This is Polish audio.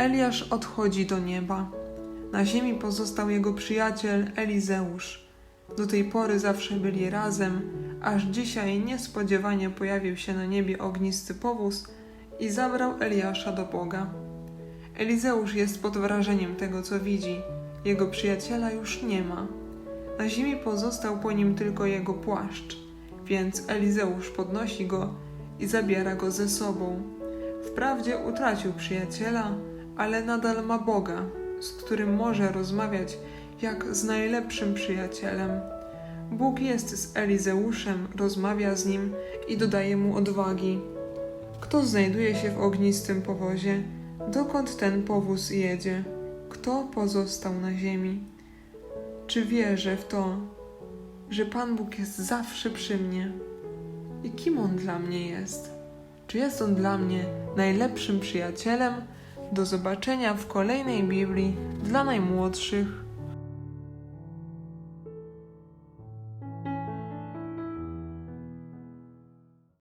Eliasz odchodzi do nieba. Na ziemi pozostał jego przyjaciel Elizeusz. Do tej pory zawsze byli razem, aż dzisiaj niespodziewanie pojawił się na niebie ognisty powóz i zabrał Eliasza do Boga. Elizeusz jest pod wrażeniem tego, co widzi. Jego przyjaciela już nie ma. Na ziemi pozostał po nim tylko jego płaszcz, więc Elizeusz podnosi go i zabiera go ze sobą. Wprawdzie utracił przyjaciela, ale nadal ma Boga, z którym może rozmawiać jak z najlepszym przyjacielem. Bóg jest z Elizeuszem, rozmawia z nim i dodaje mu odwagi. Kto znajduje się w ognistym powozie? Dokąd ten powóz jedzie? Kto pozostał na ziemi? Czy wierzę w to, że Pan Bóg jest zawsze przy mnie? I kim On dla mnie jest? Czy jest On dla mnie najlepszym przyjacielem? Do zobaczenia w kolejnej Biblii dla najmłodszych.